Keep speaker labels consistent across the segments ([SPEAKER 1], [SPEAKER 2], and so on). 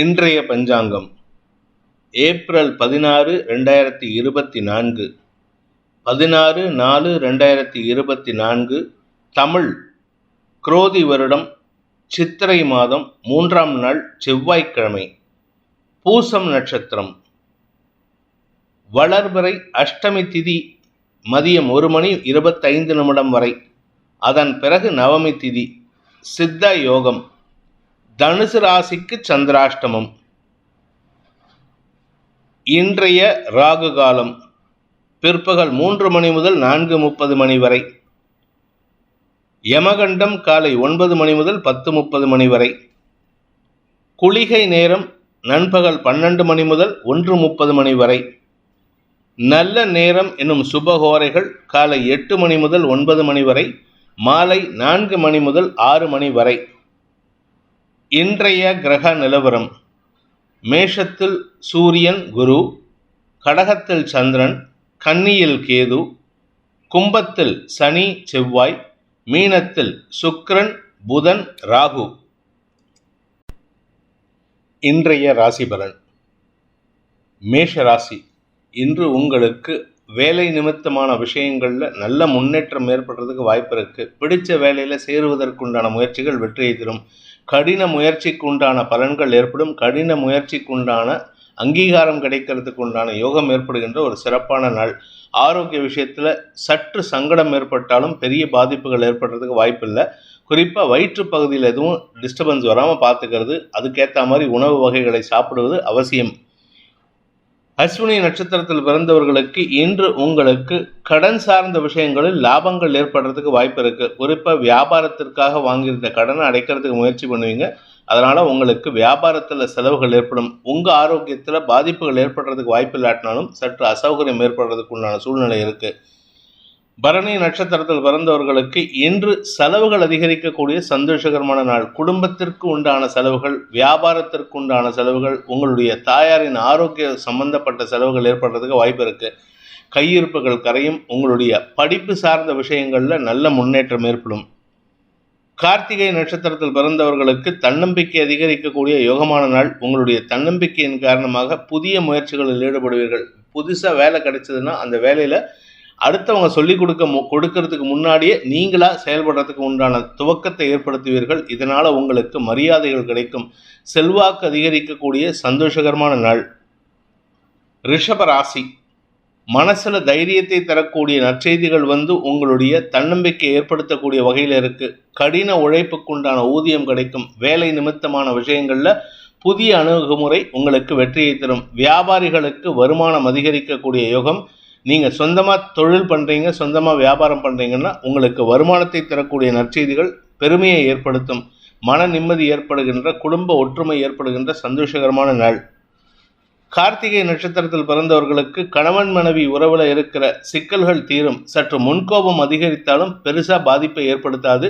[SPEAKER 1] இன்றைய பஞ்சாங்கம். ஏப்ரல் பதினாறு ரெண்டாயிரத்தி இருபத்தி நான்கு. பதினாறு நாலு ரெண்டாயிரத்தி இருபத்தி நான்கு. தமிழ் குரோதி வருடம் சித்திரை மாதம் மூன்றாம் நாள் செவ்வாய்க்கிழமை. பூசம் நட்சத்திரம். வளர்வரை அஷ்டமி திதி மதியம் ஒரு மணி இருபத்தைந்து நிமிடம் வரை. அதன் பிறகு நவமி திதி சித்த யோகம். தனுசு ராசிக்கு சந்திராஷ்டமம். இன்றைய ராகு காலம் பிற்பகல் மூன்று மணி முதல் நான்கு முப்பது மணி வரை. யமகண்டம் காலை ஒன்பது மணி முதல் பத்து முப்பது மணி வரை. குளிகை நேரம் நண்பகல் பன்னெண்டு மணி முதல் ஒன்று முப்பது மணி வரை. நல்ல நேரம் என்னும் சுபகோரைகள் காலை எட்டு மணி முதல் ஒன்பது மணி வரை. மாலை நான்கு மணி முதல் ஆறு மணி வரை. இன்றைய கிரக நிலவரம். மேஷத்தில் சூரியன் குரு கடகத்தில் சந்திரன் கன்னியில் கேது கும்பத்தில் சனி செவ்வாய் மீனத்தில் சுக்ரன் புதன் ராகு. இன்றைய ராசி பலன். மேஷ ராசி இன்று உங்களுக்கு வேலை நிமித்தமான விஷயங்களில் நல்ல முன்னேற்றம் ஏற்படுறதுக்கு வாய்ப்பு இருக்குது பிடிச்ச வேலையில் சேருவதற்குண்டான முயற்சிகள் வெற்றியை தரும். கடின முயற்சிக்கு உண்டான பலன்கள் ஏற்படும். கடின முயற்சிக்கு உண்டான அங்கீகாரம் கிடைக்கிறதுக்கு உண்டான யோகம் ஏற்படுகின்ற ஒரு சிறப்பான நாள். ஆரோக்கிய விஷயத்தில் சற்று சங்கடம் ஏற்பட்டாலும் பெரிய பாதிப்புகள் ஏற்படுறதுக்கு வாய்ப்பில்லை. குறிப்பாக வயிற்று பகுதியில் எதுவும் டிஸ்டர்பன்ஸ் வராமல் பார்த்துக்கிறது. அதுக்கேற்ற மாதிரி உணவு வகைகளை சாப்பிடுவது அவசியம். அஸ்வினி நட்சத்திரத்தில் பிறந்தவர்களுக்கு இன்று உங்களுக்கு கடன் சார்ந்த விஷயங்களில் லாபங்கள் ஏற்படுறதுக்கு வாய்ப்பு இருக்கு. குறிப்பாக வியாபாரத்திற்காக வாங்கியிருந்த கடனை அடைக்கிறதுக்கு முயற்சி பண்ணுவீங்க. அதனால உங்களுக்கு வியாபாரத்தில் செலவுகள் ஏற்படும். உங்க ஆரோக்கியத்தில் பாதிப்புகள் ஏற்படுறதுக்கு வாய்ப்பு இல்லாட்டினாலும் சற்று அசௌகரியம் ஏற்படுறதுக்கு உண்டான சூழ்நிலை இருக்கு. பரணி நட்சத்திரத்தில் பிறந்தவர்களுக்கு இன்று செலவுகள் அதிகரிக்கக்கூடிய சந்தோஷகரமான நாள். குடும்பத்திற்கு உண்டான செலவுகள் வியாபாரத்திற்கு உண்டான செலவுகள் உங்களுடைய தாயாரின் ஆரோக்கிய சம்பந்தப்பட்ட செலவுகள் ஏற்படுறதுக்கு வாய்ப்பு இருக்கு. கையிருப்புகள் கரையும் உங்களுடைய படிப்பு சார்ந்த விஷயங்களில் நல்ல முன்னேற்றம் ஏற்படும். கார்த்திகை நட்சத்திரத்தில் பிறந்தவர்களுக்கு தன்னம்பிக்கை அதிகரிக்கக்கூடிய யோகமான நாள். உங்களுடைய தன்னம்பிக்கையின் காரணமாக புதிய முயற்சிகளில் ஈடுபடுவீர்கள். புதுசாக வேலை கிடைச்சதுன்னா அந்த வேலையில் அடுத்தவங்க சொல்லிக் கொடுக்க மு- கொடுக்கறதுக்கு முன்னாடியே நீங்களா செயல்படுறதுக்கு உண்டான துவக்கத்தை ஏற்படுத்துவீர்கள். இதனால உங்களுக்கு மரியாதைகள் கிடைக்கும். செல்வாக்கு அதிகரிக்கக்கூடிய சந்தோஷகரமான நாள். ரிஷப ராசி. மனசுல தைரியத்தை தரக்கூடிய நற்செய்திகள் வந்து உங்களுடைய தன்னம்பிக்கை ஏற்படுத்தக்கூடிய வகையில் இருக்கு. கடின உழைப்புக்குண்டான ஊதியம் கிடைக்கும். வேலை நிமித்தமான விஷயங்கள்ல புதிய அணுகுமுறை உங்களுக்கு வெற்றியை தரும். வியாபாரிகளுக்கு வருமானம் அதிகரிக்கக்கூடிய யோகம். நீங்கள் சொந்தமாக தொழில் பண்ணுறீங்க சொந்தமாக வியாபாரம் பண்ணுறீங்கன்னா உங்களுக்கு வருமானத்தை தரக்கூடிய நற்செய்திகள் பெருமையை ஏற்படுத்தும். மன நிம்மதி ஏற்படுகின்ற குடும்ப ஒற்றுமை ஏற்படுகின்ற சந்தோஷகரமான நாள். கார்த்திகை நட்சத்திரத்தில் பிறந்தவர்களுக்கு கணவன் மனைவி உறவில் இருக்கிற சிக்கல்கள் தீரும். சற்று முன்கோபம் அதிகரித்தாலும் பெருசாக பாதிப்பை ஏற்படுத்தாது.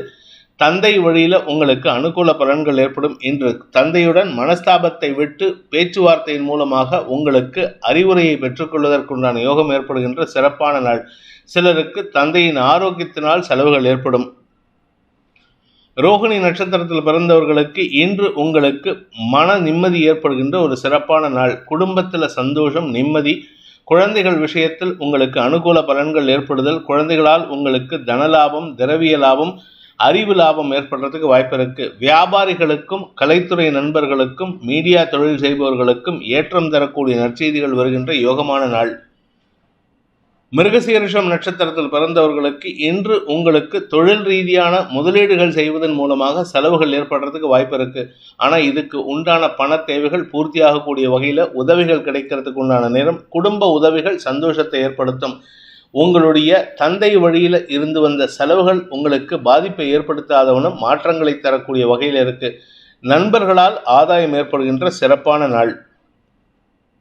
[SPEAKER 1] தந்தை வழியில் உங்களுக்கு அனுகூல பலன்கள் ஏற்படும் இன்று தந்தையுடன் மனஸ்தாபத்தை விட்டு பேச்சுவார்த்தையின் மூலமாக உங்களுக்கு அறிவுரையை பெற்றுக்கொள்வதற்குண்டான யோகம் ஏற்படுகின்ற சிறப்பான நாள். சிலருக்கு தந்தையின் ஆரோக்கியத்தினால் செலவுகள் ஏற்படும். ரோகிணி நட்சத்திரத்தில் பிறந்தவர்களுக்கு இன்று உங்களுக்கு மன நிம்மதி ஏற்படுகின்ற ஒரு சிறப்பான நாள். குடும்பத்தில் சந்தோஷம் நிம்மதி. குழந்தைகள் விஷயத்தில் உங்களுக்கு அனுகூல பலன்கள் ஏற்படுதல். குழந்தைகளால் உங்களுக்கு தனலாபம் திரவிய லாபம் அறிவு லாபம் ஏற்படுறதுக்கு வாய்ப்பு இருக்கு. வியாபாரிகளுக்கும் கலைத்துறை நண்பர்களுக்கும் மீடியா தொழில் செய்பவர்களுக்கும் ஏற்றம் தரக்கூடிய நற்செய்திகள் வருகின்ற யோகமான நாள். மிருகசீரிஷம் நட்சத்திரத்தில் பிறந்தவர்களுக்கு இன்று உங்களுக்கு தொழில் ரீதியான முதலீடுகள் செய்வதன் மூலமாக செலவுகள் ஏற்படுறதுக்கு வாய்ப்பு இருக்கு. ஆனால் இதுக்கு உண்டான பண தேவைகள் பூர்த்தியாகக்கூடிய வகையில் உதவிகள் கிடைக்கிறதுக்கு உண்டான நேரம் குடும்ப உதவிகள் சந்தோஷத்தை ஏற்படுத்தும். உங்களுடைய தந்தை வழியில் இருந்து வந்த செலவுகள் உங்களுக்கு பாதிப்பை ஏற்படுத்தாதவனும் மாற்றங்களை தரக்கூடிய வகையில் இருக்கு. நண்பர்களால் ஆதாயம் ஏற்படுகின்ற சிறப்பான நாள்.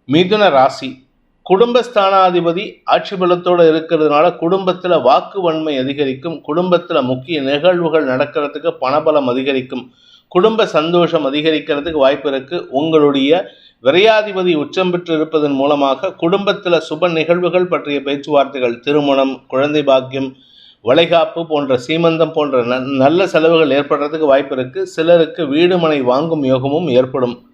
[SPEAKER 1] மிதுன ராசி. குடும்பஸ்தானாதிபதி ஆட்சி பலத்தோடு இருக்கிறதுனால குடும்பத்தில் வாக்கு வன்மை அதிகரிக்கும். குடும்பத்தில் முக்கிய நிகழ்வுகள் நடக்கிறதுக்கு பணபலம் அதிகரிக்கும். குடும்ப சந்தோஷம் அதிகரிக்கிறதுக்கு வாய்ப்பு இருக்குது உங்களுடைய விரையாதிபதி உச்சம் பெற்று இருப்பதன் மூலமாக குடும்பத்தில் சுப நிகழ்வுகள் பற்றிய பேச்சுவார்த்தைகள் திருமணம் குழந்தை பாக்கியம் வளைகாப்பு போன்ற சீமந்தம் போன்ற ந- நல்ல செலவுகள் ஏற்படுறதுக்கு வாய்ப்பு இருக்கு. சிலருக்கு வீடு மனை வாங்கும் யோகமும் ஏற்படும்.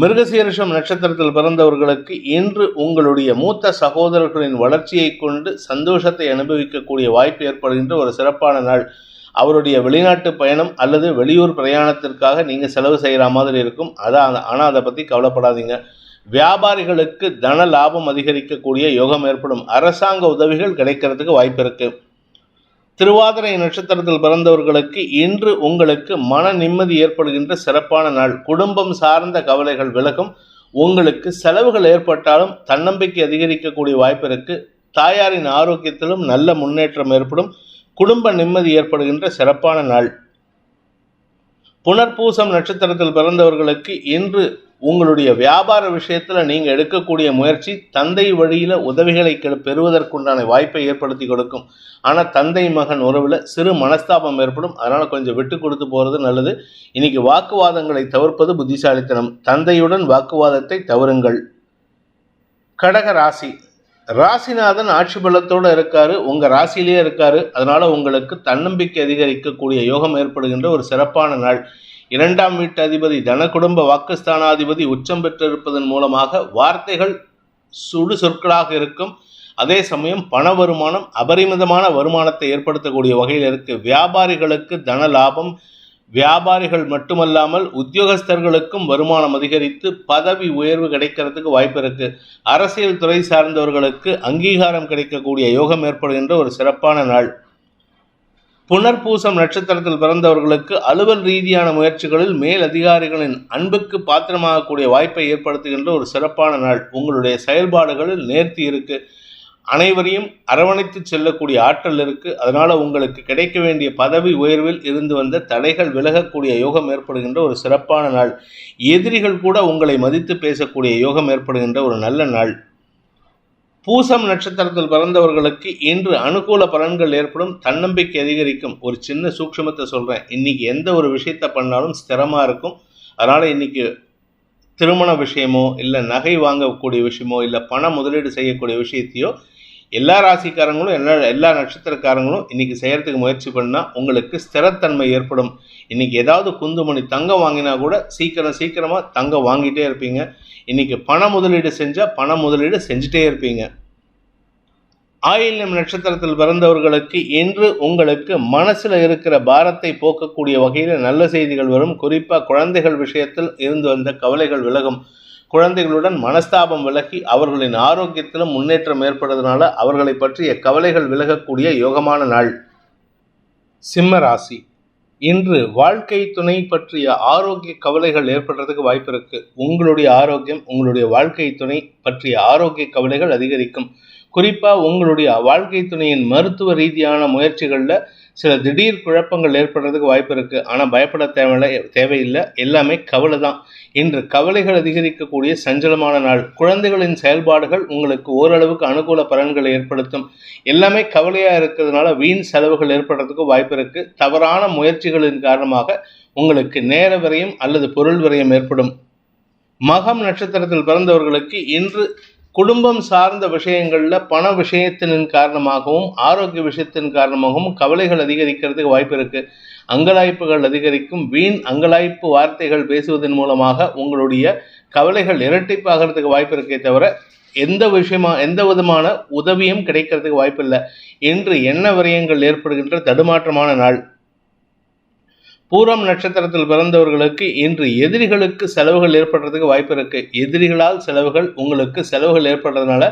[SPEAKER 1] மிருகசீரிஷம் நட்சத்திரத்தில் பிறந்தவர்களுக்கு இன்று உங்களுடைய மூத்த சகோதரர்களின் வளர்ச்சியை கொண்டு சந்தோஷத்தை அனுபவிக்கக்கூடிய வாய்ப்பு ஏற்படுகின்ற ஒரு சிறப்பான நாள். அவருடைய வெளிநாட்டு பயணம் அல்லது வெளியூர் பிரயாணத்திற்காக நீங்கள் செலவு செய்கிற மாதிரி இருக்கும். அதான் ஆனால் அதை பற்றி கவலைப்படாதீங்க. வியாபாரிகளுக்கு தன லாபம் அதிகரிக்கக்கூடிய யோகம் ஏற்படும். அரசாங்க உதவிகள் கிடைக்கிறதுக்கு வாய்ப்பு இருக்கு. திருவாதிரை நட்சத்திரத்தில் பிறந்தவர்களுக்கு இன்று உங்களுக்கு மன நிம்மதி ஏற்படுகின்ற சிறப்பான நாள். குடும்பம் சார்ந்த கவலைகள் விலகும். உங்களுக்கு செலவுகள் ஏற்பட்டாலும் தன்னம்பிக்கை அதிகரிக்கக்கூடிய வாய்ப்பு இருக்கு. தாயாரின் ஆரோக்கியத்திலும் நல்ல முன்னேற்றம் ஏற்படும். குடும்ப நிம்மதி ஏற்படுகின்ற சிறப்பான நாள். புனர்பூசம் நட்சத்திரத்தில் பிறந்தவர்களுக்கு இன்று உங்களுடைய வியாபார விஷயத்தில் நீங்கள் எடுக்கக்கூடிய முயற்சி தந்தை வழியில் உதவிகளை கெ- பெறுவதற்குண்டான வாய்ப்பை ஏற்படுத்தி கொடுக்கும். ஆனால் தந்தை மகன் உறவில் சிறு மனஸ்தாபம் ஏற்படும். அதனால் கொஞ்சம் விட்டு கொடுத்து போகிறது நல்லது. இன்னைக்கு வாக்குவாதங்களை தவிர்ப்பது புத்திசாலித்தனம். தந்தையுடன் வாக்குவாதத்தை தவறுங்கள். கடக ராசி ராசிநாதன் ஆட்சி பலத்தோடு இருக்காரு. உங்கள் ராசியிலேயே இருக்காரு. அதனால உங்களுக்கு தன்னம்பிக்கை அதிகரிக்கக்கூடிய யோகம் ஏற்படுகின்ற ஒரு சிறப்பான நாள். இரண்டாம் வீட்டு அதிபதி தனக்குடும்ப வாக்குஸ்தானாதிபதி உச்சம் பெற்றிருப்பதன் மூலமாக வார்த்தைகள் சுடு சொற்களாக இருக்கும். அதே சமயம் பண வருமானம் அபரிமிதமான வருமானத்தை ஏற்படுத்தக்கூடிய வகையில் இருக்கு. வியாபாரிகளுக்கு தன லாபம் வியாபாரிகள் மட்டுமல்லாமல் உத்தியோகஸ்தர்களுக்கும் வருமானம் அதிகரித்து பதவி உயர்வு கிடைக்கிறதுக்கு வாய்ப்பு இருக்கு. அரசியல் துறை சார்ந்தவர்களுக்கு அங்கீகாரம் கிடைக்கக்கூடிய யோகம் ஏற்படுகின்ற ஒரு சிறப்பான நாள். புனர்பூசம் நட்சத்திரத்தில் பிறந்தவர்களுக்கு அலுவல் ரீதியான முயற்சிகளில் மேல் அதிகாரிகளின் அன்புக்கு பாத்திரமாகக்கூடிய வாய்ப்பை ஏற்படுத்துகின்ற ஒரு சிறப்பான நாள். உங்களுடைய செயல்பாடுகளில் நேர்த்தி இருக்கு. அனைவரையும் அரவணைத்து செல்லக்கூடிய ஆற்றல் இருக்கு. அதனால உங்களுக்கு கிடைக்க வேண்டிய பதவி உயர்வில் இருந்து வந்த தடைகள் விலகக்கூடிய யோகம் ஏற்படுகின்ற ஒரு சிறப்பான நாள். எதிரிகள் கூட உங்களை மதித்து பேசக்கூடிய யோகம் ஏற்படுகின்ற ஒரு நல்ல நாள். பூசம் நட்சத்திரத்தில் பிறந்தவர்களுக்கு இன்று அனுகூல பலன்கள் ஏற்படும். தன்னம்பிக்கை அதிகரிக்கும். ஒரு சின்ன சூக்ஷ்மத்தை சொல்கிறேன் இன்னைக்கு எந்த ஒரு விஷயத்தை பண்ணாலும் ஸ்திரமாக இருக்கும். அதனால் இன்னைக்கு திருமண விஷயமோ இல்லை நகை வாங்கக்கூடிய விஷயமோ இல்லை பண முதலீடு செய்யக்கூடிய விஷயத்தையோ எல்லா ராசிக்காரங்களும் எல்லா எல்லா நட்சத்திரக்காரங்களும் இன்னைக்கு செய்யறதுக்கு முயற்சி பண்ணால் உங்களுக்கு ஸ்திரத்தன்மை ஏற்படும். இன்னைக்கு ஏதாவது குந்துமணி தங்கம் வாங்கினா கூட சீக்கிரம் சீக்கிரமாக தங்கம் வாங்கிட்டே இருப்பீங்க. இன்னைக்கு பண முதலீடு செஞ்சால் பண முதலீடு செஞ்சுட்டே இருப்பீங்க. ஆயில்யம் நட்சத்திரத்தில் பிறந்தவர்களுக்கு இன்று உங்களுக்கு மனசில் இருக்கிற பாரத்தை போக்கக்கூடிய வகையில் நல்ல செய்திகள் வரும். குறிப்பாக குழந்தைகள் விஷயத்தில் இருந்து வந்த கவலைகள் விலகும். குழந்தைகளுடன் மனஸ்தாபம் விலகி அவர்களின் ஆரோக்கியத்திலும் முன்னேற்றம் ஏற்படுறதுனால அவர்களை பற்றிய கவலைகள் விலகக்கூடிய யோகமான நாள். சிம்ம ராசி. இன்று வாழ்க்கை துணை பற்றிய ஆரோக்கிய கவலைகள் ஏற்படுறதுக்கு வாய்ப்பு இருக்கு. உங்களுடைய ஆரோக்கியம் உங்களுடைய வாழ்க்கை துணை பற்றிய ஆரோக்கிய கவலைகள் அதிகரிக்கும். குறிப்பாக உங்களுடைய வாழ்க்கை துணையின் மருத்துவ ரீதியான முயற்சிகளில் சில திடீர் குழப்பங்கள் ஏற்படுறதுக்கு வாய்ப்பு இருக்குது ஆனால் பயப்பட தேவையில்லை தேவையில்லை. எல்லாமே கவலை தான். இன்று கவலைகள் அதிகரிக்கக்கூடிய சஞ்சலமான நாள். குழந்தைகளின் செயல்பாடுகள் உங்களுக்கு ஓரளவுக்கு அனுகூல பலன்களை ஏற்படுத்தும். எல்லாமே கவலையாக இருக்கிறதுனால வீண் செலவுகள் ஏற்படுறதுக்கு வாய்ப்பு இருக்குது தவறான முயற்சிகளின் காரணமாக உங்களுக்கு நேர விரயம் அல்லது பொருள் விரயம் ஏற்படும். மகம் நட்சத்திரத்தில் பிறந்தவர்களுக்கு இன்று குடும்பம் சார்ந்த விஷயங்களில் பண விஷயத்தின் காரணமாகவும் ஆரோக்கிய விஷயத்தின் காரணமாகவும் கவலைகள் அதிகரிக்கிறதுக்கு வாய்ப்பு இருக்குது அங்கலாய்ப்புகள் அதிகரிக்கும். வீண் அங்கலாய்ப்பு வார்த்தைகள் பேசுவதன் மூலமாக உங்களுடைய கவலைகள் இரட்டிப்பாகிறதுக்கு வாய்ப்பு இருக்கே தவிர எந்த விஷயமா எந்த விதமான உதவியும் கிடைக்கிறதுக்கு வாய்ப்பில்லை. இன்று எண்ண விரயங்கள் ஏற்படுகின்ற தடுமாற்றமான நாள். பூரம் நட்சத்திரத்தில் பிறந்தவர்களுக்கு இன்று எதிரிகளுக்கு செலவுகள் ஏற்படுறதுக்கு வாய்ப்பு இருக்கு. எதிரிகளால் செலவுகள் உங்களுக்கு செலவுகள் ஏற்படுறதுனால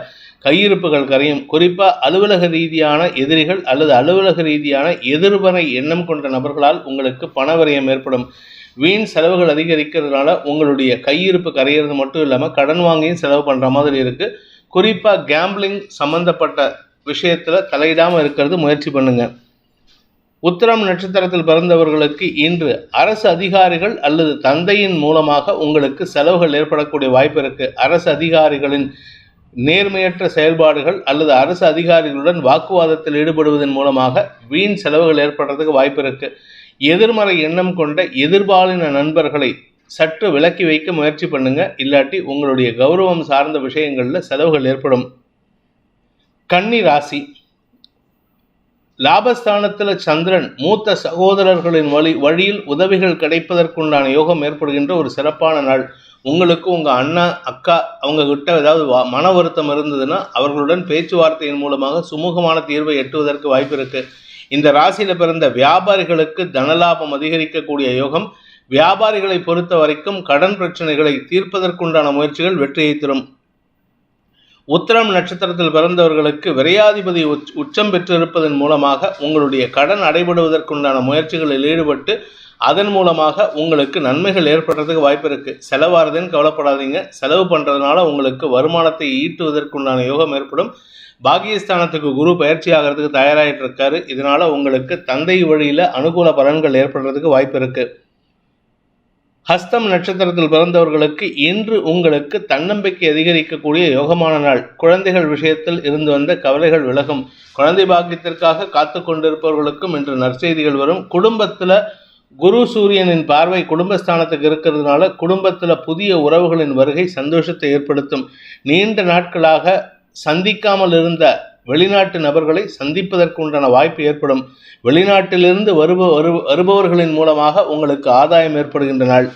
[SPEAKER 1] கையிருப்புகள் கரையும். குறிப்பாக அலுவலக ரீதியான எதிரிகள் அல்லது அலுவலக ரீதியான எதிர்மறை எண்ணம் கொண்ட நபர்களால் உங்களுக்கு பணவரையம் ஏற்படும். வீண் செலவுகள் அதிகரிக்கிறதுனால உங்களுடைய கையிருப்பு கரையிறது மட்டும் இல்லாமல் கடன் வாங்கியும் செலவு பண்ணுற மாதிரி இருக்கு. குறிப்பாக கேம்பிளிங் சம்மந்தப்பட்ட விஷயத்தில் தலையிடாமல் இருக்கிறது முயற்சி பண்ணுங்கள் உத்திரம் நட்சத்திரத்தில் பிறந்தவர்களுக்கு இன்று அரசு அதிகாரிகள் அல்லது தந்தையின் மூலமாக உங்களுக்கு செலவுகள் ஏற்படக்கூடிய வாய்ப்பு இருக்கு. அரசு அதிகாரிகளின் நேர்மையற்ற செயல்பாடுகள் அல்லது அரசு அதிகாரிகளுடன் வாக்குவாதத்தில் ஈடுபடுவதன் மூலமாக வீண் செலவுகள் ஏற்படுறதுக்கு வாய்ப்பு இருக்கு. எதிர்மறை எண்ணம் கொண்ட எதிர்பாலின நண்பர்களை சற்று விலக்கி வைக்க முயற்சி பண்ணுங்க. இல்லாட்டி உங்களுடைய கௌரவம் சார்ந்த விஷயங்களில் செலவுகள் ஏற்படும். கன்னி ராசி. லாபஸ்தானத்தில் சந்திரன் மூத்த சகோதரர்களின் வழி வழியில் உதவிகள் கிடைப்பதற்குண்டான யோகம் ஏற்படுகின்ற ஒரு சிறப்பான நாள். உங்களுக்கு உங்கள் அண்ணா அக்கா அவங்க கிட்ட ஏதாவது மன வருத்தம் இருந்ததுன்னா அவர்களுடன் பேச்சுவார்த்தையின் மூலமாக சுமூகமான தீர்வை எட்டுவதற்கு வாய்ப்பு இருக்கு. இந்த ராசியில் பிறந்த வியாபாரிகளுக்கு தனலாபம் அதிகரிக்கக்கூடிய யோகம் வியாபாரிகளை பொறுத்த வரைக்கும் கடன் பிரச்சனைகளை தீர்ப்பதற்குண்டான முயற்சிகள் வெற்றியை தரும். உத்திரம் நட்சத்திரத்தில் பிறந்தவர்களுக்கு விரையாதிபதி உச்சம் பெற்றிருப்பதன் மூலமாக உங்களுடைய கடன் அடைபடுவதற்குண்டான முயற்சிகளில் ஈடுபட்டு அதன் மூலமாக உங்களுக்கு நன்மைகள் ஏற்படுறதுக்கு வாய்ப்பு இருக்கு. செலவாறுதுன்னு கவலைப்படாதீங்க. செலவு பண்றதுனால உங்களுக்கு வருமானத்தை ஈட்டுவதற்குண்டான யோகம் ஏற்படும். பாகியஸ்தானத்துக்கு குரு பயிற்சி ஆகிறதுக்கு தயாராகிட்டு இருக்காரு இதனால உங்களுக்கு தந்தை வழியில அனுகூல பலன்கள் ஏற்படுறதுக்கு வாய்ப்பு இருக்கு. ஹஸ்தம் நட்சத்திரத்தில் பிறந்தவர்களுக்கு இன்று உங்களுக்கு தன்னம்பிக்கை அதிகரிக்கக்கூடிய யோகமான நாள். குழந்தைகள் விஷயத்தில் இருந்து வந்த கவலைகள் விலகும். குழந்தை பாக்கியத்திற்காக காத்து கொண்டிருப்பவர்களுக்கும் இன்று நற்செய்திகள் வரும். குடும்பத்தில் குரு சூரியனின் பார்வை குடும்பஸ்தானத்துக்கு இருக்கிறதுனால குடும்பத்தில் புதிய உறவுகளின் வருகை சந்தோஷத்தை ஏற்படுத்தும். நீண்ட நாட்களாக சந்திக்காமல் இருந்த வெளிநாட்டு நபர்களை சந்திப்பதற்கு உண்டான வாய்ப்பு ஏற்படும். வெளிநாட்டிலிருந்து வருப வருபவர்களின் மூலமாக உங்களுக்கு ஆதாயம் ஏற்படுகின்ற நாள்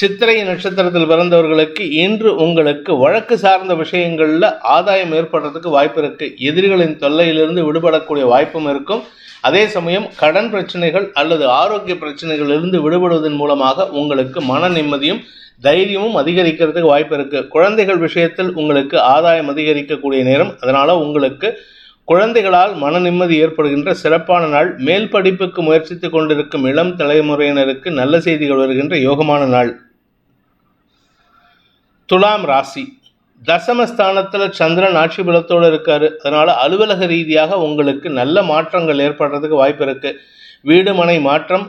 [SPEAKER 1] சித்திரை நட்சத்திரத்தில் பிறந்தவர்களுக்கு இன்று உங்களுக்கு வழக்கு சார்ந்த விஷயங்களில் ஆதாயம் ஏற்படுறதுக்கு வாய்ப்பு இருக்குது எதிரிகளின் தொல்லையிலிருந்து விடுபடக்கூடிய வாய்ப்பும் இருக்கும். அதே சமயம் கடன் பிரச்சனைகள் அல்லது ஆரோக்கிய பிரச்சனைகளிலிருந்து விடுபடுவதன் மூலமாக உங்களுக்கு மன நிம்மதியும் தைரியமும் அதிகரிக்கிறதுக்கு வாய்ப்பு இருக்கு. குழந்தைகள் விஷயத்தில் உங்களுக்கு ஆதாயம் அதிகரிக்கக்கூடிய நேரம். அதனால உங்களுக்கு குழந்தைகளால் மன நிம்மதி ஏற்படுகின்ற சிறப்பான நாள். மேல் படிப்புக்கு முயற்சித்துக் கொண்டிருக்கும் இளம் தலைமுறையினருக்கு நல்ல செய்திகள் வருகின்ற யோகமான நாள். துலாம் ராசி. தசமஸ்தானத்தில் சந்திரன் ஆட்சி பலத்தோடு இருக்கார். அதனால் அலுவலக ரீதியாக உங்களுக்கு நல்ல மாற்றங்கள் ஏற்படுறதுக்கு வாய்ப்பு இருக்குது வீடு மனை மாற்றம்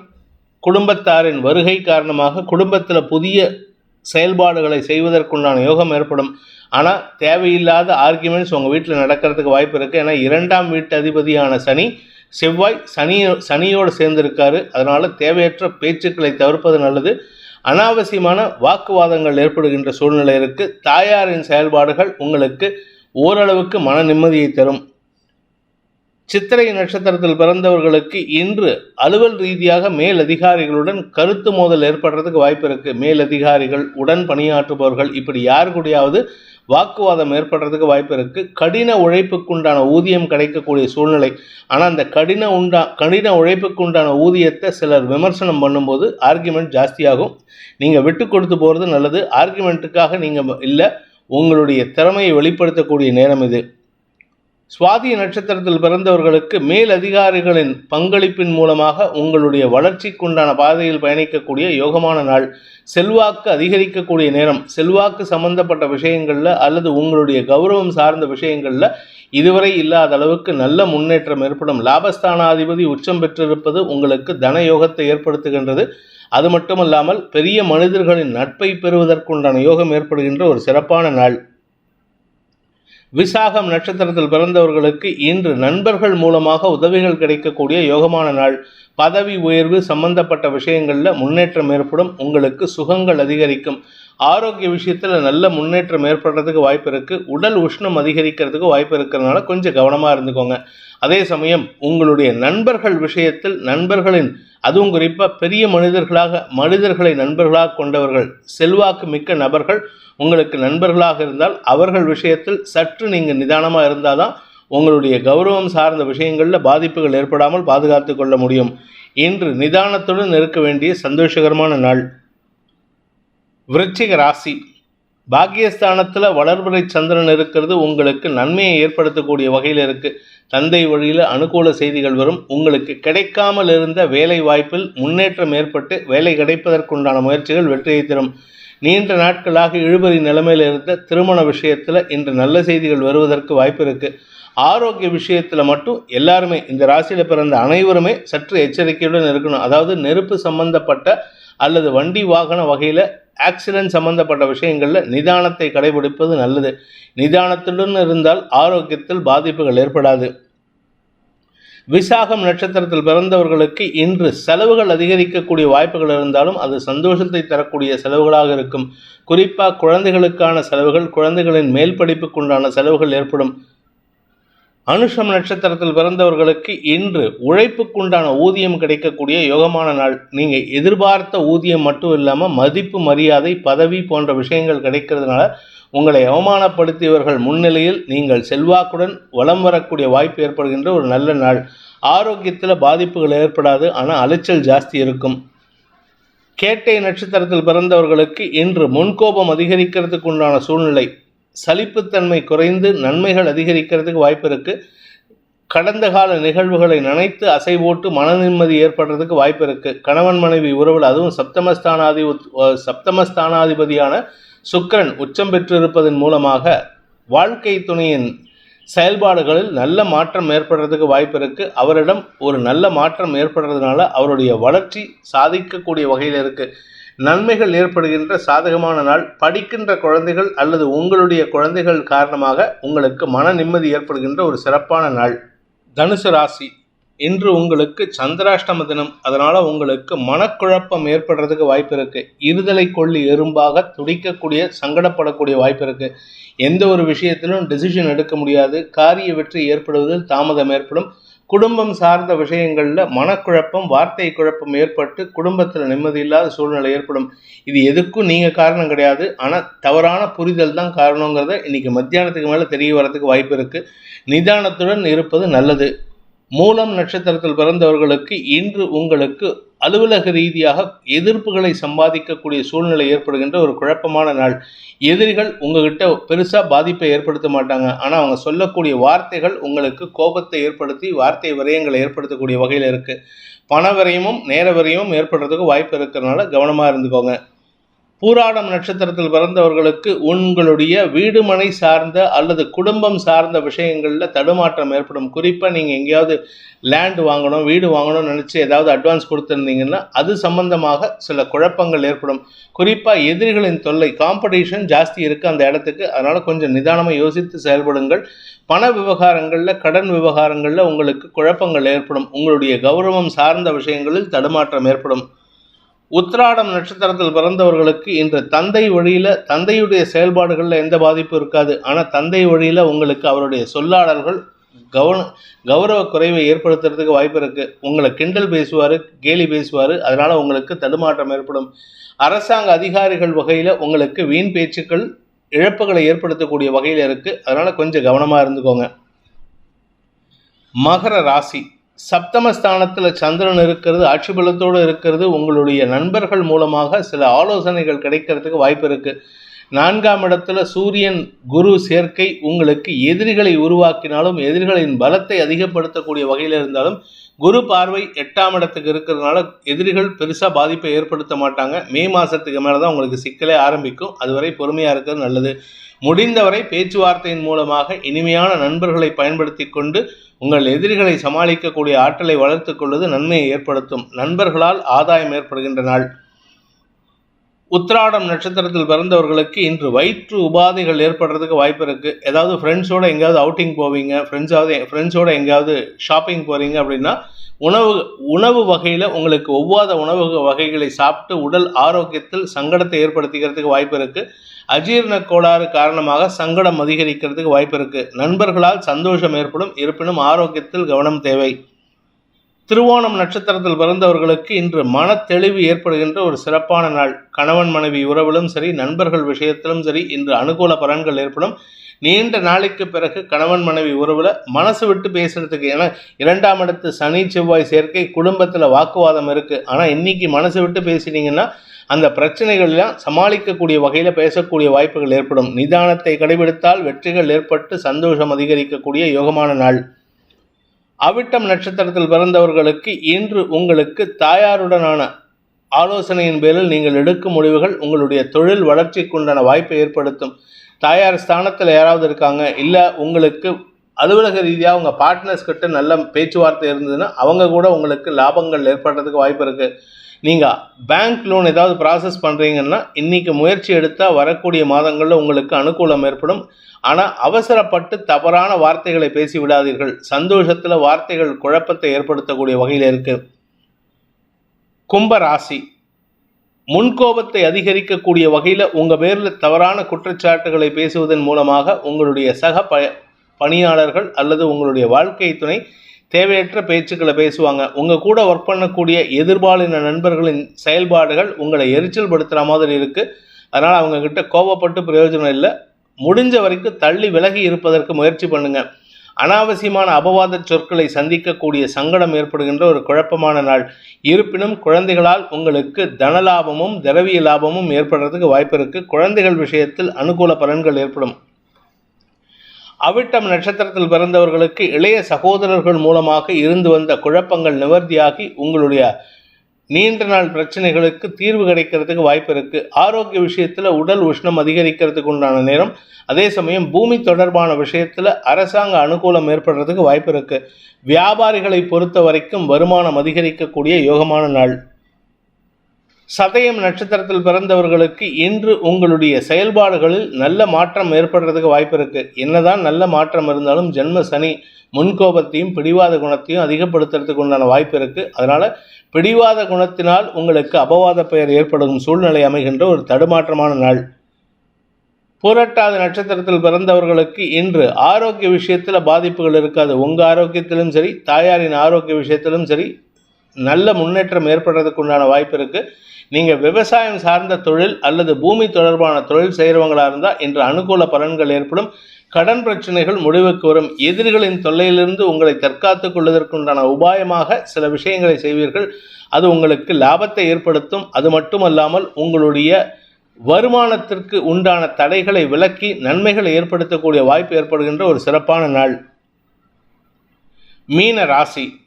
[SPEAKER 1] குடும்பத்தாரின் வருகை காரணமாக குடும்பத்தில் புதிய செயல்பாடுகளை செய்வதற்குண்டான யோகம் ஏற்படும். ஆனால் தேவையில்லாத ஆர்கியூமெண்ட்ஸ் உங்கள் வீட்டில் நடக்கிறதுக்கு வாய்ப்பு இருக்குது ஏன்னா இரண்டாம் வீட்டு அதிபதியான சனி செவ்வாய் சனி சனியோடு சேர்ந்திருக்காரு. அதனால் தேவையற்ற பேச்சுக்களை தவிர்ப்பது நல்லது. அனாவசியமான வாக்குவாதங்கள் ஏற்படுகின்ற சூழ்நிலை இருக்குது தாயாரின் செயல்பாடுகள் உங்களுக்கு ஓரளவுக்கு மன நிம்மதியை தரும். சித்திரை நட்சத்திரத்தில் பிறந்தவர்களுக்கு இன்று அலுவல் ரீதியாக மேல் அதிகாரிகளுடன் கருத்து மோதல் ஏற்படுறதுக்கு வாய்ப்பு இருக்குது மேல் அதிகாரிகள் உடன் பணியாற்றுபவர்கள் இப்படி யார் கூடயாவது வாக்குவாதம் ஏற்படுறதுக்கு வாய்ப்பு இருக்கு. கடின உழைப்புக்குண்டான ஊதியம் கிடைக்கக்கூடிய சூழ்நிலை. ஆனால் அந்த கடின உண்டா கடின உழைப்புக்குண்டான ஊதியத்தை சிலர் விமர்சனம் பண்ணும்போது ஆர்குமெண்ட் ஜாஸ்தியாகும். நீங்கள் விட்டு கொடுத்து போகிறது நல்லது. ஆர்குமெண்ட்டுக்காக நீங்கள் இல்லை உங்களுடைய திறமையை வெளிப்படுத்தக்கூடிய நேரம் இது. சுவாதி நட்சத்திரத்தில் பிறந்தவர்களுக்கு மேல் அதிகாரிகளின் பங்களிப்பின் மூலமாக உங்களுடைய வளர்ச்சிக்குண்டான பாதையில் பயணிக்கக்கூடிய யோகமான நாள் செல்வாக்கு அதிகரிக்கக்கூடிய நேரம் செல்வாக்கு சம்பந்தப்பட்ட விஷயங்களில் அல்லது உங்களுடைய கௌரவம் சார்ந்த விஷயங்களில் இதுவரை இல்லாத அளவுக்கு நல்ல முன்னேற்றம் ஏற்படும். லாபஸ்தானாதிபதி உச்சம் பெற்றிருப்பது உங்களுக்கு தன யோகத்தை ஏற்படுத்துகின்றது. அது மட்டுமல்லாமல் பெரிய மனிதர்களின் நட்பை பெறுவதற்குண்டான யோகம் ஏற்படுகின்ற ஒரு சிறப்பான நாள். விசாகம் நட்சத்திரத்தில் பிறந்தவர்களுக்கு இன்று நண்பர்கள் மூலமாக உதவிகள் கிடைக்கக்கூடிய யோகமான நாள். பதவி உயர்வு சம்பந்தப்பட்ட விஷயங்களில் முன்னேற்றம் ஏற்படும். உங்களுக்கு சுகங்கள் அதிகரிக்கும். ஆரோக்கிய விஷயத்தில் நல்ல முன்னேற்றம் ஏற்படுறதுக்கு வாய்ப்பு இருக்குது உடல் உஷ்ணம் அதிகரிக்கிறதுக்கு வாய்ப்பு இருக்கிறதுனால கொஞ்சம் கவனமாக இருந்துக்கோங்க. அதே சமயம் உங்களுடைய நண்பர்கள் விஷயத்தில் நண்பர்களின் அதுவும் குறிப்பாக பெரிய மனிதர்களாக மனிதர்களை நண்பர்களாக கொண்டவர்கள் செல்வாக்கு மிக்க நபர்கள் உங்களுக்கு நண்பர்களாக இருந்தால் அவர்கள் விஷயத்தில் சற்று நீங்கள் நிதானமாக இருந்தால் தான் உங்களுடைய கௌரவம் சார்ந்த விஷயங்களில் பாதிப்புகள் ஏற்படாமல் பாதுகாத்து கொள்ள முடியும். இன்று நிதானத்துடன் இருக்க வேண்டிய சந்தோஷகரமான நாள். விருச்சிக ராசி. பாக்கியஸ்தானத்தில் வளர்பிறை சந்திரன் இருக்கிறது உங்களுக்கு நன்மையை ஏற்படுத்தக்கூடிய வகையில் இருக்குது தந்தை வழியில் அனுகூல செய்திகள் வரும். உங்களுக்கு கிடைக்காமல் இருந்த வேலை வாய்ப்பில் முன்னேற்றம் ஏற்பட்டு வேலை கிடைப்பதற்குண்டான முயற்சிகள் வெற்றியை தரும். நீண்ட நாட்களாக இழுபறி நிலைமையில் இருந்த திருமண விஷயத்தில் இன்று நல்ல செய்திகள் வருவதற்கு வாய்ப்பு இருக்குது ஆரோக்கிய விஷயத்தில் மட்டும் எல்லாருமே இந்த ராசியில் பிறந்த அனைவருமே சற்று எச்சரிக்கையுடன் இருக்கணும். அதாவது நெருப்பு சம்பந்தப்பட்ட அல்லது வண்டி வாகன வகையில் ஆக்சிடென்ட் சம்பந்தப்பட்ட விஷயங்களில் நிதானத்தை கடைபிடிப்பது நல்லது. நிதானத்துடன் இருந்தால் ஆரோக்கியத்தில் பாதிப்புகள் ஏற்படாது. விசாகம் நட்சத்திரத்தில் பிறந்தவர்களுக்கு இன்று செலவுகள் அதிகரிக்கக்கூடிய வாய்ப்புகள் இருந்தாலும் அது சந்தோஷத்தை தரக்கூடிய செலவுகளாக இருக்கும். குறிப்பாக குழந்தைகளுக்கான செலவுகள் குழந்தைகளின் மேல் படிப்புக்குண்டான செலவுகள் ஏற்படும். அனுஷம் நட்சத்திரத்தில் பிறந்தவர்களுக்கு இன்று உழைப்புக்குண்டான ஊதியம் கிடைக்கக்கூடிய யோகமான நாள். நீங்கள் எதிர்பார்த்த ஊதியம் மட்டும் இல்லாமல் மதிப்பு மரியாதை பதவி போன்ற விஷயங்கள் கிடைக்கிறதுனால உங்களை அவமானப்படுத்தியவர்கள் முன்னிலையில் நீங்கள் செல்வாக்குடன் வலம் வரக்கூடிய வாய்ப்பு ஏற்படுகின்ற ஒரு நல்ல நாள். ஆரோக்கியத்தில் பாதிப்புகள் ஏற்படாது ஆனால் அலைச்சல் ஜாஸ்தி இருக்கும். கேட்டை நட்சத்திரத்தில் பிறந்தவர்களுக்கு இன்று முன்கோபம் அதிகரிக்கிறதுக்கு உண்டான சூழ்நிலை சலிப்புத்தன்மை குறைந்து நன்மைகள் அதிகரிக்கிறதுக்கு வாய்ப்பு இருக்குது கடந்த கால நிகழ்வுகளை நினைத்து அசைவோட்டு மன நிம்மதி ஏற்படுறதுக்கு வாய்ப்பு இருக்குது கணவன் மனைவி உறவில் அதுவும் சப்தமஸ்தானாதி சப்தமஸ்தானாதிபதியான சுக்கிரன் உச்சம் பெற்றிருப்பதன் மூலமாக வாழ்க்கை துணையின் செயல்பாடுகளில் நல்ல மாற்றம் ஏற்படுறதுக்கு வாய்ப்பு இருக்குது அவரிடம் ஒரு நல்ல மாற்றம் ஏற்படுறதுனால அவருடைய வளர்ச்சி சாதிக்கக்கூடிய வகையில் இருக்குது நன்மைகள் ஏற்படுகின்ற சாதகமான நாள். படிக்கின்ற குழந்தைகள் அல்லது உங்களுடைய குழந்தைகள் காரணமாக உங்களுக்கு மன நிம்மதி ஏற்படுகின்ற ஒரு சிறப்பான நாள். தனுசு ராசி இன்று உங்களுக்கு சந்திராஷ்டம தினம். அதனால் உங்களுக்கு மனக்குழப்பம் ஏற்படுறதுக்கு வாய்ப்பு இருக்கு. இருதலை கொள்ளி எறும்பாக துடிக்கக்கூடிய சங்கடப்படக்கூடிய வாய்ப்பு இருக்கு. எந்த ஒரு விஷயத்திலும் டெசிஷன் எடுக்க முடியாது. காரிய வெற்றி ஏற்படுவதில் தாமதம் ஏற்படும். குடும்பம் சார்ந்த விஷயங்களில் மனக்குழப்பம் வார்த்தை குழப்பம் ஏற்பட்டு குடும்பத்தில் நிம்மதி இல்லாத சூழ்நிலை ஏற்படும். இது எதுக்கும் நீங்கள் காரணம் கிடையாது. ஆனால் தவறான புரிதல் தான் காரணங்கிறத இன்றைக்கி மத்தியானத்துக்கு மேலே தெரிய வரதுக்கு வாய்ப்பு இருக்குது நிதானத்துடன் இருப்பது நல்லது. மூலம் நட்சத்திரத்தில் பிறந்தவர்களுக்கு இன்று உங்களுக்கு அலுவலக ரீதியாக எதிர்ப்புகளை சம்பாதிக்கக்கூடிய சூழ்நிலை ஏற்படுகின்ற ஒரு குழப்பமான நாள். எதிரிகள் உங்ககிட்ட பெருசாக பாதிப்பை ஏற்படுத்த மாட்டாங்க. ஆனால் அவங்க சொல்லக்கூடிய வார்த்தைகள் உங்களுக்கு கோபத்தை ஏற்படுத்தி வார்த்தை விரயங்களை ஏற்படுத்தக்கூடிய வகையில் இருக்குது பண விரயமும் நேர விரயமும் ஏற்படுறதுக்கு வாய்ப்பு இருக்கிறதுனால கவனமாக இருந்துக்கோங்க. பூராடம் நட்சத்திரத்தில் பிறந்தவர்களுக்கு உங்களுடைய வீடு மனை சார்ந்த அல்லது குடும்பம் சார்ந்த விஷயங்களில் தடுமாற்றம் ஏற்படும். குறிப்பாக நீங்கள் எங்கேயாவது லேண்ட் வாங்கணும் வீடு வாங்கணும்னு நினச்சி ஏதாவது அட்வான்ஸ் கொடுத்துருந்தீங்கன்னா அது சம்பந்தமாக சில குழப்பங்கள் ஏற்படும். குறிப்பாக எதிரிகளின் தொல்லை காம்படிஷன் ஜாஸ்தி இருக்குது அந்த இடத்துக்கு. அதனால் கொஞ்சம் நிதானமாக யோசித்து செயல்படுங்கள். பண விவகாரங்களில் கடன் விவகாரங்களில் உங்களுக்கு குழப்பங்கள் ஏற்படும். உங்களுடைய கௌரவம் சார்ந்த விஷயங்களில் தடுமாற்றம் ஏற்படும். உத்திராடம் நட்சத்திரத்தில் பிறந்தவர்களுக்கு இன்று தந்தை வழியில் தந்தையுடைய செயல்பாடுகளில் எந்த பாதிப்பும் இருக்காது. ஆனால் தந்தை வழியில் உங்களுக்கு அவருடைய சொல்லாடல்கள் கவன கௌரவ குறைவை ஏற்படுத்துறதுக்கு வாய்ப்பு இருக்குது உங்களை கிண்டல் பேசுவார் கேலி பேசுவார். அதனால் உங்களுக்கு தடுமாற்றம் ஏற்படும். அரசாங்க அதிகாரிகள் வகையில் உங்களுக்கு வீண் பேச்சுக்கள் இழப்புகளை ஏற்படுத்தக்கூடிய வகையில் இருக்குது அதனால் கொஞ்சம் கவனமாக இருந்துக்கோங்க. மகர ராசி. சப்தமஸ்தானத்தில் சந்திரன் இருக்கிறது ஆட்சி பலத்தோடு இருக்கிறது உங்களுடைய நண்பர்கள் மூலமாக சில ஆலோசனைகள் கிடைக்கிறதுக்கு வாய்ப்பு இருக்குது நான்காம் இடத்துல சூரியன் குரு சேர்க்கை உங்களுக்கு எதிரிகளை உருவாக்கினாலும் எதிரிகளின் பலத்தை அதிகப்படுத்தக்கூடிய வகையில் இருந்தாலும் குரு பார்வை எட்டாம் இடத்துக்கு இருக்கிறதுனால எதிரிகள் பெருசாக பாதிப்பை ஏற்படுத்த மாட்டாங்க. மே மாதத்துக்கு மேலே தான் உங்களுக்கு சிக்கலே ஆரம்பிக்கும். அதுவரை பொறுமையாக இருக்கிறது நல்லது. முடிந்தவரை பேச்சுவார்த்தையின் மூலமாக இனிமையான நண்பர்களை பயன்படுத்தி கொண்டு உங்கள் எதிரிகளை சமாளிக்கக்கூடிய ஆற்றலை வளர்த்துக் கொள்வது நன்மையை ஏற்படுத்தும். நண்பர்களால் ஆதாயம் ஏற்படுகின்ற நாள் உத்திராடம் நட்சத்திரத்தில் பிறந்தவர்களுக்கு இன்று வயிற்று உபாதைகள் ஏற்படுறதுக்கு வாய்ப்பு இருக்குது ஏதாவது ஃப்ரெண்ட்ஸோடு எங்கேயாவது அவுட்டிங் போவீங்க ஃப்ரெண்ட்ஸாவது ஃப்ரெண்ட்ஸோட எங்கேயாவது ஷாப்பிங் போகிறீங்க அப்படின்னா உணவு உணவு வகையில் உங்களுக்கு ஒவ்வாத உணவு வகைகளை சாப்பிட்டு உடல் ஆரோக்கியத்தில் சங்கடத்தை ஏற்படுத்திக்கிறதுக்கு வாய்ப்பு இருக்குது அஜீரண கோளாறு காரணமாக சங்கடம் அதிகரிக்கிறதுக்கு வாய்ப்பு இருக்குது நண்பர்களால் சந்தோஷம் ஏற்படும் இருப்பினும் ஆரோக்கியத்தில் கவனம் தேவை. திருவோணம் நட்சத்திரத்தில் பிறந்தவர்களுக்கு இன்று மன தெளிவு ஏற்படுகின்ற ஒரு சிறப்பான நாள். கணவன் மனைவி உறவிலும் சரி நண்பர்கள் விஷயத்திலும் சரி இன்று அனுகூல பலன்கள் ஏற்படும். நீண்ட நாளைக்கு பிறகு கணவன் மனைவி உறவில் மனசு விட்டு பேசுறதுக்கு ஏன்னா இரண்டாம் இடத்து சனி செவ்வாய் சேர்க்கை குடும்பத்தில் வாக்குவாதம் இருக்குது ஆனால் இன்னைக்கு மனசு விட்டு பேசினீங்கன்னா அந்த பிரச்சனைகள்லாம் சமாளிக்கக்கூடிய வகையில் பேசக்கூடிய வாய்ப்புகள் ஏற்படும். நிதானத்தை கடைபிடித்தால் வெற்றிகள் ஏற்பட்டு சந்தோஷம் அதிகரிக்கக்கூடிய யோகமான நாள். அவிட்டம் நட்சத்திரத்தில் பிறந்தவர்களுக்கு இன்று உங்களுக்கு தாயாருடனான ஆலோசனையின் பேரில் நீங்கள் எடுக்கும் முடிவுகள் உங்களுடைய தொழில் வளர்ச்சிக்குண்டான வாய்ப்பை ஏற்படுத்தும். தாயார் ஸ்தானத்தில் யாராவது இருக்காங்க இல்லை உங்களுக்கு அலுவலக ரீதியாக உங்கள் பார்ட்னர்ஸ் கிட்ட நல்ல பேச்சுவார்த்தை இருந்ததுன்னா அவங்க கூட உங்களுக்கு லாபங்கள் ஏற்படுறதுக்கு வாய்ப்பு இருக்குது நீங்கள் பேங்க் லோன் ஏதாவது ப்ராசஸ் பண்ணுறீங்கன்னா இன்றைக்கி முயற்சி எடுத்தால் வரக்கூடிய மாதங்களில் உங்களுக்கு அனுகூலம் ஏற்படும். ஆனால் அவசரப்பட்டு தவறான வார்த்தைகளை பேசி விடாதீர்கள் சந்தோஷத்தில் வார்த்தைகள் குழப்பத்தை ஏற்படுத்தக்கூடிய வகையில் இருக்குது கும்ப ராசி முன்கோபத்தை அதிகரிக்கக்கூடிய வகையில் உங்கள் பேரில் தவறான குற்றச்சாட்டுகளை பேசுவதன் மூலமாக உங்களுடைய சக ப பணியாளர்கள் அல்லது உங்களுடைய வாழ்க்கை துணை தேவையற்ற பேச்சுக்களை பேசுவாங்க. உங்கள் கூட ஒர்க் பண்ணக்கூடிய எதிர்பாலின நண்பர்களின் செயல்பாடுகள் உங்களை எரிச்சல் படுத்துகிற மாதிரி இருக்குது அதனால் அவங்கக்கிட்ட கோபப்பட்டு பிரயோஜனம் இல்லை. முடிஞ்ச வரைக்கும் தள்ளி விலகி இருப்பதற்கு முயற்சி பண்ணுங்கள் அனாவசியமான அபவாத சொற்களை சந்திக்கக்கூடிய சங்கடம் ஏற்படுகின்ற ஒரு குழப்பமான நாள். இருப்பினும் குழந்தைகளால் உங்களுக்கு தன லாபமும் திரவிய லாபமும் ஏற்படுறதுக்கு வாய்ப்பு இருக்குது குழந்தைகள் விஷயத்தில் அனுகூல பலன்கள் ஏற்படும். அவிட்டம் நட்சத்திரத்தில் பிறந்தவர்களுக்கு இளைய சகோதரர்கள் மூலமாக இருந்து வந்த குழப்பங்கள் நிவர்த்தியாகி உங்களுடைய நீண்ட நாள் பிரச்சனைகளுக்கு தீர்வு கிடைக்கிறதுக்கு வாய்ப்பு இருக்குது ஆரோக்கிய விஷயத்தில் உடல் உஷ்ணம் அதிகரிக்கிறதுக்கு உண்டான நேரம். அதே சமயம் பூமி தொடர்பான விஷயத்தில் அரசாங்க அனுகூலம் ஏற்படுறதுக்கு வாய்ப்பு இருக்குது வியாபாரிகளை பொறுத்த வரைக்கும் வருமானம் அதிகரிக்கக்கூடிய யோகமான நாள். சதயம் நட்சத்திரத்தில் பிறந்தவர்களுக்கு இன்று உங்களுடைய செயல்பாடுகளில் நல்ல மாற்றம் ஏற்படுறதுக்கு வாய்ப்பு இருக்குது என்னதான் நல்ல மாற்றம் இருந்தாலும் ஜென்ம சனி முன்கோபத்தையும் பிடிவாத குணத்தையும் அதிகப்படுத்துறதுக்கு உண்டான வாய்ப்பு இருக்குது அதனால் பிடிவாத குணத்தினால் உங்களுக்கு அபவாத பெயர் ஏற்படும் சூழ்நிலை அமைகின்ற ஒரு தடுமாற்றமான நாள். புரட்டாத நட்சத்திரத்தில் பிறந்தவர்களுக்கு இன்று ஆரோக்கிய விஷயத்தில் பாதிப்புகள் இருக்காது. உங்கள் ஆரோக்கியத்திலும் சரி தாயாரின் ஆரோக்கிய விஷயத்திலும் சரி நல்ல முன்னேற்றம் ஏற்படுறதுக்கு உண்டான வாய்ப்பு இருக்குது நீங்கள் விவசாயம் சார்ந்த தொழில் அல்லது பூமி தொடர்பான தொழில் செய்கிறவங்களாக இருந்தால் இன்று அனுகூல பலன்கள் ஏற்படும். கடன் பிரச்சனைகள் முடிவுக்கு வரும். எதிரிகளின் தொல்லையிலிருந்து உங்களை தற்காத்துக் கொள்வதற்குண்டான உபாயமாக சில விஷயங்களை செய்வீர்கள். அது உங்களுக்கு லாபத்தை ஏற்படுத்தும். அது மட்டுமல்லாமல் உங்களுடைய வருமானத்திற்கு உண்டான தடைகளை விலக்கி நன்மைகளை ஏற்படுத்தக்கூடிய வாய்ப்பு ஏற்படுகின்ற ஒரு சிறப்பான நாள். மீன ராசி.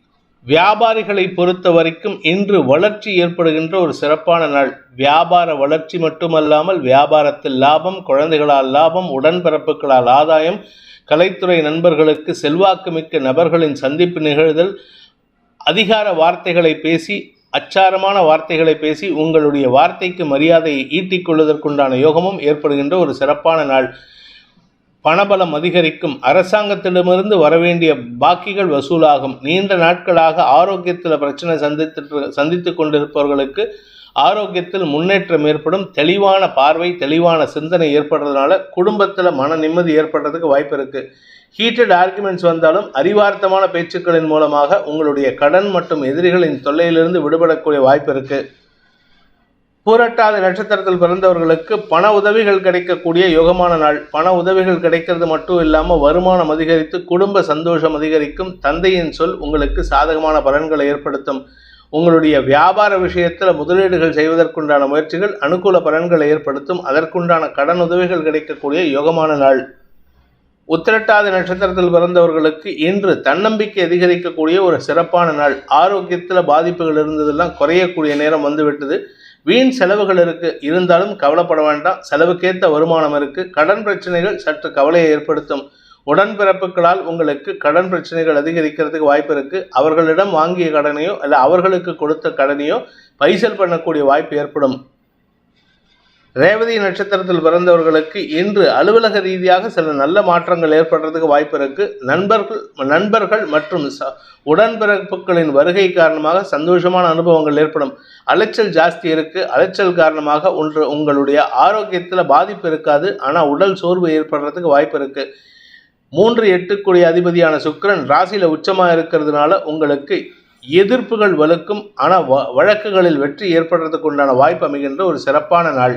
[SPEAKER 1] வியாபாரிகளை பொறுத்த வரைக்கும் இன்று வளர்ச்சி ஏற்படுகின்ற ஒரு சிறப்பான நாள். வியாபார வளர்ச்சி மட்டுமல்லாமல் வியாபாரத்தில் லாபம் குழந்தைகளால் லாபம் உடன்பிறப்புகளால் ஆதாயம் கலைத்துறை நண்பர்களுக்கு செல்வாக்குமிக்க நபர்களின் சந்திப்பு நிகழ்தல் அதிகார வார்த்தைகளை பேசி அச்சாரமான வார்த்தைகளை பேசி உங்களுடைய வார்த்தைக்கு மரியாதையை ஈட்டிக் கொள்வதற்குண்டான யோகமும் ஏற்படுகின்ற ஒரு சிறப்பான நாள். பணபலம் அதிகரிக்கும். அரசாங்கத்திடமிருந்து வரவேண்டிய பாக்கிகள் வசூலாகும். நீண்ட நாட்களாக ஆரோக்கியத்தில் பிரச்சனை சந்தித்து சந்தித்து கொண்டிருப்பவர்களுக்கு ஆரோக்கியத்தில் முன்னேற்றம் ஏற்படும். தெளிவான பார்வை தெளிவான சிந்தனை ஏற்படுறதுனால குடும்பத்தில் மன நிம்மதி ஏற்படுறதுக்கு வாய்ப்பு இருக்குது ஹீட்டட் ஆர்குமெண்ட்ஸ் வந்தாலும் அறிவார்த்தமான பேச்சுக்களின் மூலமாக உங்களுடைய கடன் மற்றும் எதிரிகளின் தொல்லையிலிருந்து விடுபடக்கூடிய வாய்ப்பு இருக்குது பூரட்டாத நட்சத்திரத்தில் பிறந்தவர்களுக்கு பண உதவிகள் கிடைக்கக்கூடிய யோகமான நாள். பண உதவிகள் கிடைக்கிறது மட்டும் இல்லாமல் வருமானம் அதிகரித்து குடும்ப சந்தோஷம் அதிகரிக்கும். தந்தையின் சொல் உங்களுக்கு சாதகமான பலன்களை ஏற்படுத்தும். உங்களுடைய வியாபார விஷயத்தில் முதலீடுகள் செய்வதற்குண்டான முயற்சிகள் அனுகூல பலன்களை ஏற்படுத்தும். அதற்குண்டான கடன் உதவிகள் கிடைக்கக்கூடிய யோகமான நாள். உத்திரட்டாதி நட்சத்திரத்தில் பிறந்தவர்களுக்கு இன்று தன்னம்பிக்கை அதிகரிக்கக்கூடிய ஒரு சிறப்பான நாள். ஆரோக்கியத்தில் பாதிப்புகள் இருந்ததெல்லாம் குறையக்கூடிய நேரம் வந்துவிட்டது. வீண் செலவுகள் இருக்கு. இருந்தாலும் கவலைப்பட வேண்டாம். செலவுக்கேற்ற வருமானம் இருக்கு. கடன் பிரச்சனைகள் சற்று கவலையை ஏற்படுத்தும். உடன்பிறப்புகளால் உங்களுக்கு கடன் பிரச்சனைகள் அதிகரிக்கிறதுக்கு வாய்ப்பு இருக்கு. அவர்களிடம் வாங்கிய கடனையோ அல்ல அவர்களுக்கு கொடுத்த கடனையோ பைசல் பண்ணக்கூடிய வாய்ப்பு ஏற்படும். ரேவதி நட்சத்திரத்தில் பிறந்தவர்களுக்கு இன்று அலுவலக ரீதியாக சில நல்ல மாற்றங்கள் ஏற்படுறதுக்கு வாய்ப்பு இருக்கு. நண்பர்கள் நண்பர்கள் மற்றும் ச உடன்பிறப்புகளின் வருகை காரணமாக சந்தோஷமான அனுபவங்கள் ஏற்படும். அலைச்சல் ஜாஸ்தி இருக்கு. அலைச்சல் காரணமாக ஒன்று உங்களுடைய ஆரோக்கியத்தில் பாதிப்பு இருக்காது. ஆனால் உடல் சோர்வு ஏற்படுறதுக்கு வாய்ப்பு இருக்கு. மூன்று எட்டுக்குடிய அதிபதியான சுக்கரன் ராசியில் உச்சமாக இருக்கிறதுனால உங்களுக்கு எதிர்ப்புகள் வலுக்கும் ஆனால் வ வழக்குகளில் வெற்றி ஏற்படுறதுக்கு உண்டான வாய்ப்பு அமைகின்ற ஒரு சிறப்பான நாள்.